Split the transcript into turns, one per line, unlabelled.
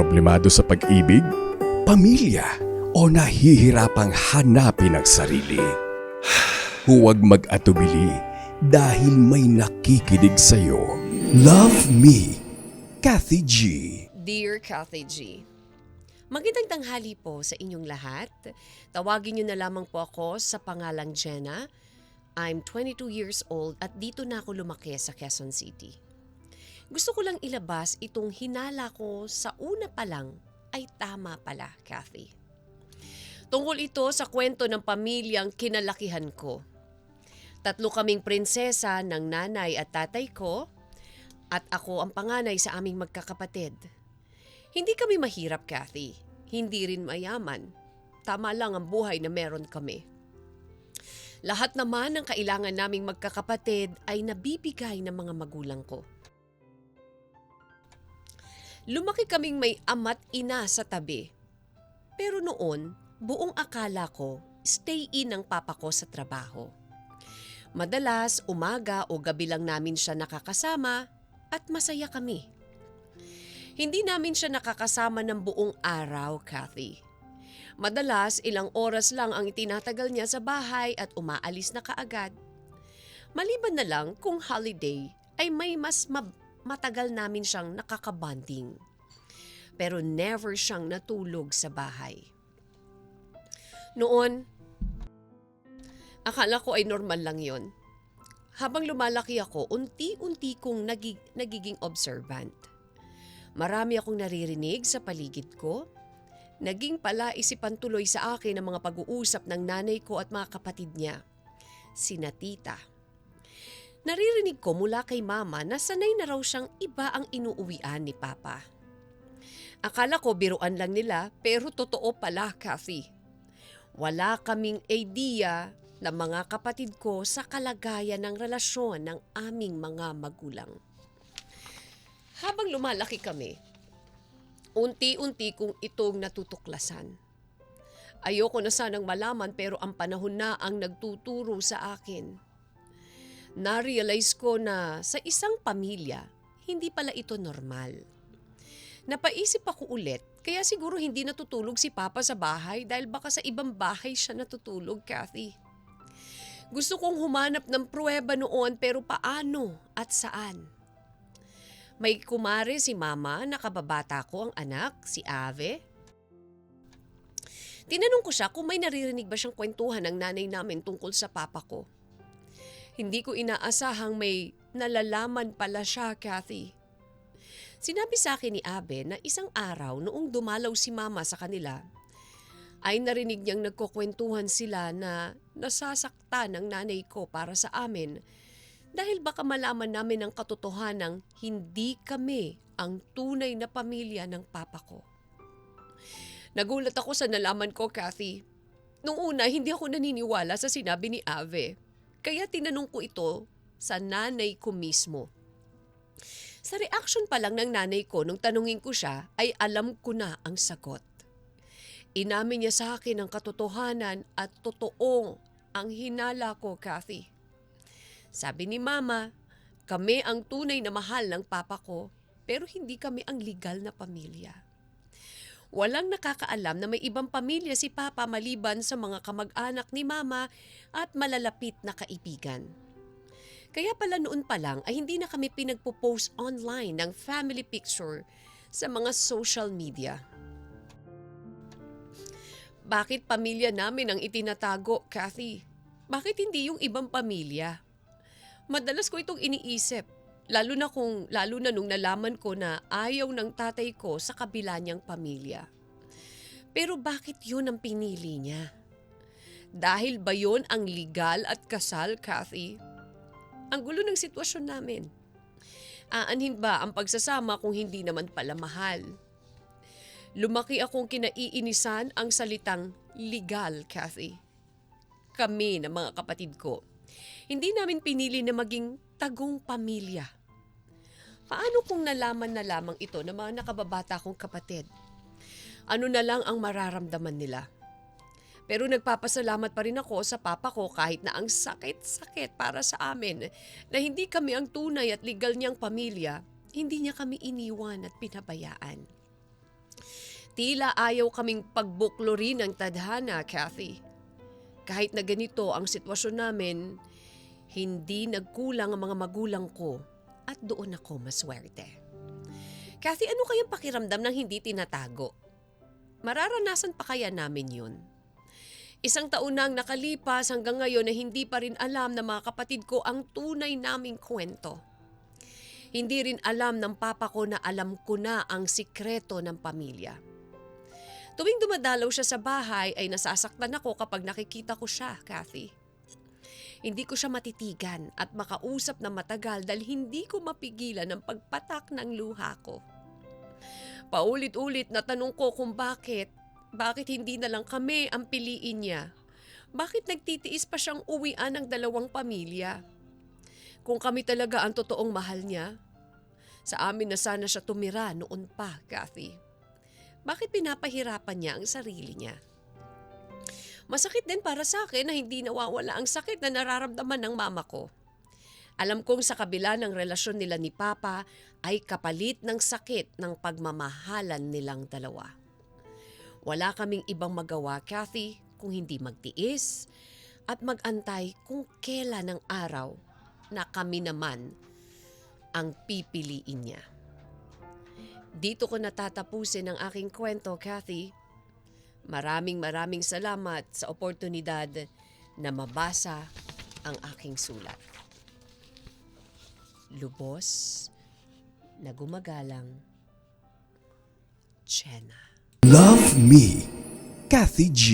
Problemado sa pag-ibig? Pamilya? O nahihirapang hanapin ang sarili? Huwag mag-atubili dahil may nakikinig sa'yo. Love me, Kathy G.
Dear Kathy G, Magandang tanghali po sa inyong lahat. Tawagin niyo na lamang po ako sa pangalang Jenna. I'm 22 years old at dito na ako lumaki sa Quezon City. Gusto ko lang ilabas itong hinala ko sa una pa lang ay tama pala, Kathy. Tungkol ito sa kwento ng pamilyang kinalakihan ko. Tatlo kaming prinsesa ng nanay at tatay ko at ako ang panganay sa aming magkakapatid. Hindi kami mahirap, Kathy. Hindi rin mayaman. Tama lang ang buhay na meron kami. Lahat naman ng kailangan naming magkakapatid ay nabibigay ng mga magulang ko. Lumaki kaming may ama't ina sa tabi. Pero noon, buong akala ko, stay in ang papa ko sa trabaho. Madalas, umaga o gabi lang namin siya nakakasama at masaya kami. Hindi namin siya nakakasama ng buong araw, Kathy. Madalas, ilang oras lang ang itinatagal niya sa bahay at umaalis na kaagad. Maliban na lang kung holiday ay may mas mab- matagal namin siyang nakakabanding. Pero never siyang natulog sa bahay. Noon, akala ko ay normal lang yon. Habang lumalaki ako, unti-unti kong nagi- nagiging observant. Marami akong naririnig sa paligid ko. Naging pala isipan tuloy sa akin ang mga pag-uusap ng nanay ko at mga kapatid niya. Sina tita. Naririnig ko mula kay mama na sanay na raw siyang iba ang inuuwian ni papa. Akala ko biruan lang nila pero totoo pala, Kathy. Wala kaming idea ng mga kapatid ko sa kalagayan ng relasyon ng aming mga magulang. Habang lumalaki kami, unti-unti kong itong natutuklasan. Ayoko na sanang malaman pero ang panahon na ang nagtuturo sa akin. Na-realize ko na sa isang pamilya, hindi pala ito normal. Napaisip ako ulit, kaya siguro hindi natutulog si Papa sa bahay dahil baka sa ibang bahay siya natutulog, Kathy. Gusto kong humanap ng pruweba noon pero paano at saan? May kumare si mama na kababata ko ang anak, si Ave. Tinanong ko siya kung may naririnig ba siyang kwentuhan ng nanay namin tungkol sa papa ko. Hindi ko inaasahang may nalalaman pala siya, Kathy. Sinabi sa akin ni Abe na isang araw noong dumalaw si mama sa kanila, ay narinig niyang nagkukwentuhan sila na nasasaktan ng nanay ko para sa amin dahil baka malaman namin ang katotohanang hindi kami ang tunay na pamilya ng papa ko. Nagulat ako sa nalaman ko, Kathy. Nung una, hindi ako naniniwala sa sinabi ni Ave. Kaya tinanong ko ito sa nanay ko mismo. Sa reaction pa lang ng nanay ko nung tanungin ko siya, ay alam ko na ang sagot. Inamin niya sa akin ang katotohanan at totoong ang hinala ko, Kathy. Sabi ni Mama, kami ang tunay na mahal ng papa ko, pero hindi kami ang legal na pamilya. Walang nakakaalam na may ibang pamilya si Papa maliban sa mga kamag-anak ni Mama at malalapit na kaibigan. Kaya pala noon pa lang ay hindi na kami pinagpo-post online ng family picture sa mga social media. Bakit pamilya namin ang itinatago, Kathy? Bakit hindi yung ibang pamilya? Madalas ko itong iniisip, lalo na kung lalo na nung nalaman ko na ayaw ng tatay ko sa kabila niyang pamilya. Pero bakit yun ang pinili niya? Dahil ba yun ang legal at kasal, Kathy? Ang gulo ng sitwasyon namin. Aanhin ba ang pagsasama kung hindi naman pala mahal? Lumaki akong kinaiinisan ang salitang legal, Kathy. Kami na mga kapatid ko. Hindi namin pinili na maging tagong pamilya. Paano kung nalaman na lamang ito ng mga nakababata kong kapatid? Ano na lang ang mararamdaman nila? Pero nagpapasalamat pa rin ako sa papa ko kahit na ang sakit-sakit para sa amin na hindi kami ang tunay at legal niyang pamilya, hindi niya kami iniwan at pinabayaan. Tila ayaw kaming pagbuklo rin ng tadhana, Kathy. Kahit na ganito ang sitwasyon namin, hindi nagkulang ang mga magulang ko at doon ako maswerte. Kathy, ano kayang pakiramdam ng hindi tinatago? Mararanasan pa kaya namin yun? Isang taon na ang nakalipas hanggang ngayon na hindi pa rin alam ng mga kapatid ko ang tunay naming kwento. Hindi rin alam ng papa ko na alam ko na ang sikreto ng pamilya. Tuwing dumadalaw siya sa bahay ay nasasaktan ako kapag nakikita ko siya, Kathy. Hindi ko siya matitigan at makausap na matagal dahil hindi ko mapigilan ang pagpatak ng luha ko. Paulit-ulit na tanong ko kung bakit, bakit hindi na lang kami ang piliin niya? Bakit nagtitiis pa siyang uwian ng dalawang pamilya? Kung kami talaga ang totoong mahal niya, sa amin na sana siya tumira noon pa, Kathy. Bakit pinapahirapan niya ang sarili niya? Masakit din para sa akin na hindi nawawala ang sakit na nararamdaman ng mama ko. Alam kong sa kabila ng relasyon nila ni Papa ay kapalit ng sakit ng pagmamahalan nilang dalawa. Wala kaming ibang magawa, Kathy, kung hindi magtiis at magantay kung kailan ang araw na kami naman ang pipiliin niya. Dito ko natatapusin ang aking kwento, Kathy. Maraming maraming salamat sa oportunidad na mabasa ang aking sulat. Lubos na gumagalang Chena.
Love Me, Kathy G.